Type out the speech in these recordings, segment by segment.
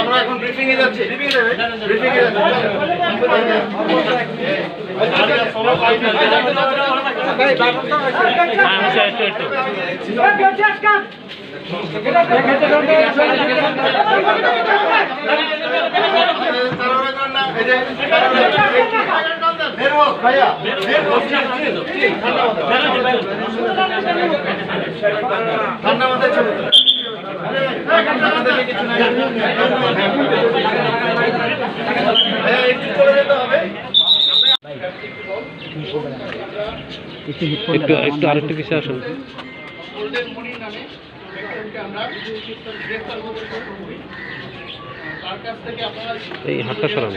আমরা এখন ব্রিফিং এ যাচ্ছি ব্রিফিং এ যাবে ভাইয়া একটু চলে যেতে হবে একটু আরেকটু আসুন কাছ আপনারা এই হাতটা সরান।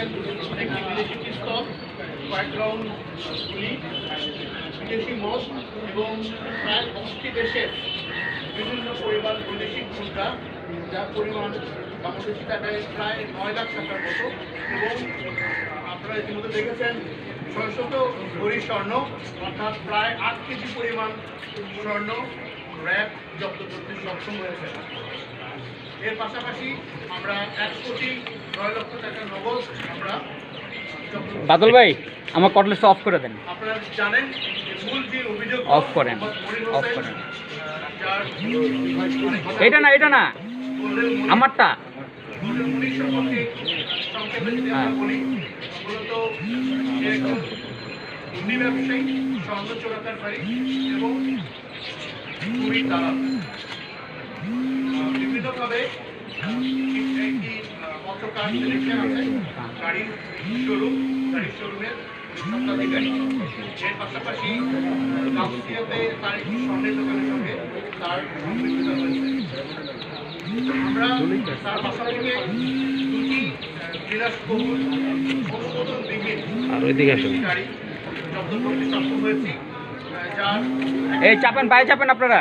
বিদেশি মদ এবং প্রায় দশটি দেশের বিভিন্ন পরিবার বৈদেশিক মুদ্রা যার পরিমাণ বাংলাদেশি টাকায় প্রায় নয় লাখ টাকার মতো এবং আপনারা ইতিমধ্যে দেখেছেন ছয়শত ভরি স্বর্ণ অর্থাৎ প্রায় আট কেজি পরিমাণ স্বর্ণ র্যাব জব্দ করতে সক্ষম হয়েছে। এর পাশাপাশি আমরা এক কোটি নয় লক্ষ টাকার নগদ আমরা বাদল ভাই আমার কটলেসটা অফ করে দেন। আপনারা জানেন যে করেন, হোসেন, করেন। এটা না এটা না। আমারটা। অটো আছে গাড়ির শোরুম গাড়ির শোরুমের স্বত্বাধিকারী এর পাশাপাশি গাউসিয়াতে তার একটি স্বর্ণের দোকানের সঙ্গে তার সম্পৃক্ততা রয়েছে আমরা তার পাশা থেকে দুটি বিলাসবহুল অনুমোদনবিহীন আর ওইদিকে আসুন। গাড়ি জব্দ করতে সক্ষম হয়েছি আহ, যার এই চাপেন পায়ে চাপেন আপনারা।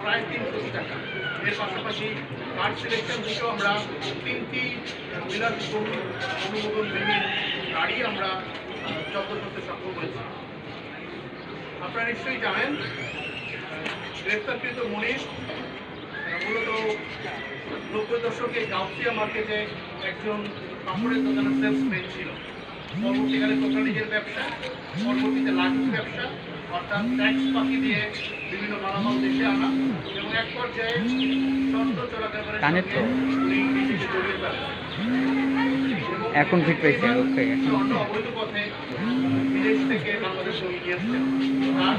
প্রায় তিন কোটি টাকা এর পাশাপাশি কার্ড সিলেকশন থেকেও আমরা তিনটি বিলাসবহুল অনুমোদনবিহীন গাড়ি আমরা আহ, জব্দ করতে সক্ষম হয়েছি আপনারা নিশ্চয়ই জানেন মনির মূলত নব্বই দশকে গাউসিয়া মার্কেটে একজন কাপড়ের দোকানের সেলসম্যান ছিল পরবর্তীকালে দোকানিজের ব্যবসা পরবর্তীতে লাঠির ব্যবসা অর্থাৎ ট্যাক্স পাখি দিয়ে বিভিন্ন মালামাল দেশে আনা এবং এক পর্যায়ে স্বর্ণ চোরাকারবারের কানের তো। সঙ্গে উনি নিজেকে জড়িয়ে ফেলেন। এবং এখন ঠিক পেয়েছে, ওকে, অবৈধ পথে বিদেশ থেকে বাংলাদেশে নিয়ে আসছেন তার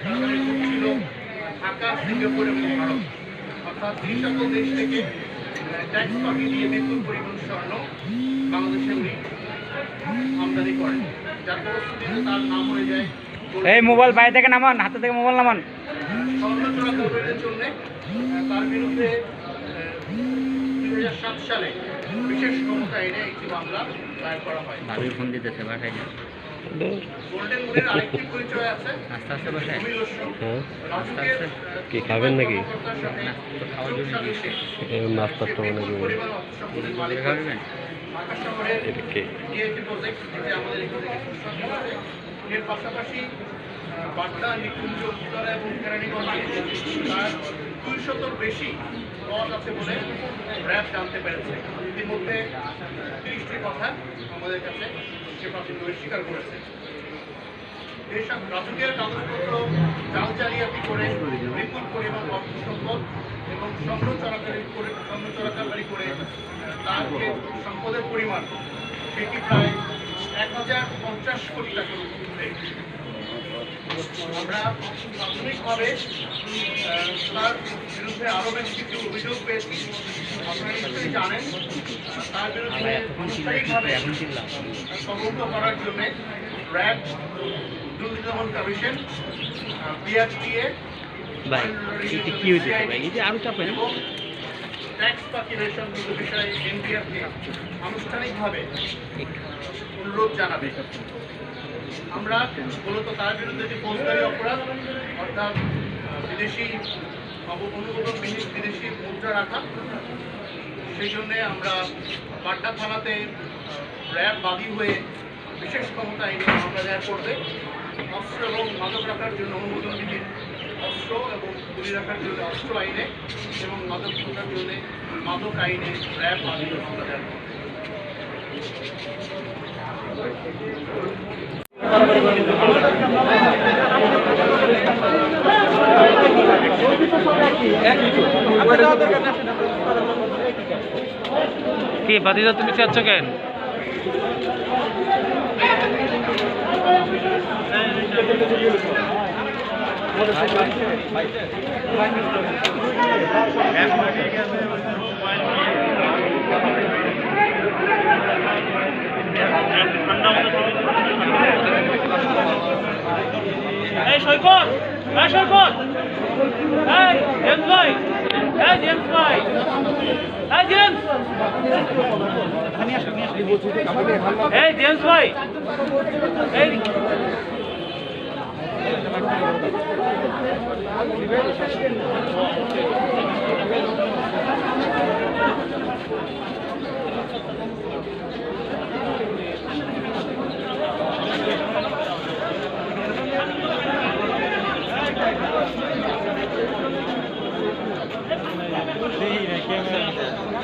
স্বর্ণ ছিল ঢাকা সিঙ্গাপুর এবং ভারত। অর্থাৎ এই সকল দেশ থেকে ট্যাক্স পাখি দিয়ে বিপুল পরিমাণ স্বর্ণ বাংলাদেশে উনি আমদানি করেন। যার ফলশ্রুতিতে তার নাম হয়ে যায় এই মোবাইল বাইরে থেকে নামান হাতে থেকে মোবাইল নামান। স্বর্ণ চোরাকারবারের জন্য তার বিরুদ্ধে দুই সালে বিশেষ ক্ষমতা এনে একটি মামলা দায়ের করা হয়? ভাবি ফোন দিতেছে বাসায় গোল্ডেন মুনের আরেকটি পরিচয় আছে। আস্তে আস্তে বাসায়। হ্যাঁ। কি খাবেন নাকি? খাওয়ার জন্য নাস্তার তো খাবেন? এটা কে? এর পাশাপাশি বাড্ডা নিকুঞ্জ উত্তরা এবং কেরানীগঞ্জে তার দুইশতর বেশি পথ আছে বলে র্যাব জানতে পেরেছে। ইতিমধ্যে তিরিশটি কথা আমাদের কাছে সে প্রাথমিকভাবে স্বীকার করেছে। এইসব রাজুকের কাগজপত্র, জাল জালিয়াতি করে বিপুল পরিমাণ অর্থ সম্পদ এবং স্বর্ণ চোরাকারি করে স্বর্ণ চোরাকারবারি করে তার যে সম্পদের পরিমাণ, সেটি প্রায় এক হাজার পঞ্চাশ কোটি টাকার ঊর্ধ্বে আমরা প্রাথমিকভাবে তার বিরুদ্ধে আরও বেশ কিছু অভিযোগ পেয়েছি আপনারা নিশ্চয়ই জানেন তার বিরুদ্ধে আনুষ্ঠানিকভাবে তদন্ত করার জন্য র্যাব দুর্নীতি দমন কমিশন বিআরটিএ ভাই এটা কি হয়েছে ভাই? যে আরও চাপেন। ট্যাক্স পাকিনেশন বিষয়ে এনবিআরকে আনুষ্ঠানিকভাবে অনুরোধ জানাবে। আমরা মূলত তার বিরুদ্ধে যে ফৌজদারি অপরাধ, অর্থাৎ বিদেশি অনুমোদনবিহীন বিদেশি মুদ্রা রাখা, সেই জন্যে আমরা বাড্ডা থানাতে র্যাব বাদী হয়ে বিশেষ ক্ষমতা আইনে মামলা দায়ের করবে অস্ত্র এবং মাদক রাখার জন্য অনুমোদন অনুমোদনবিহীন অস্ত্র এবং গুলি রাখার জন্য অস্ত্র আইনে এবং মাদক প্রকার জন্য মাদক আইনে র্যাব আইনে মামলা দায়ের করে। কি বাদিদা তুমি চাচ্ছ কেন সৈকত এই সৈকত। এই জেমস ভাই। এই জেমস ভাই। এই জেমস এই জেমস ভাই। এই।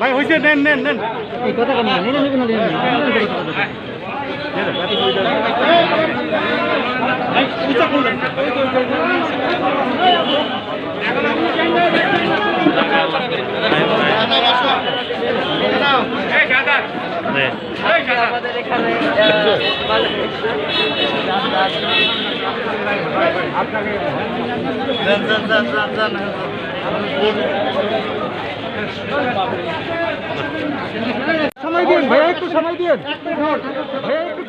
ভাই হয়েছে। নেন নেন নেন। সময় দিন ভাইয়া একটু সময় দিন ভাইয়া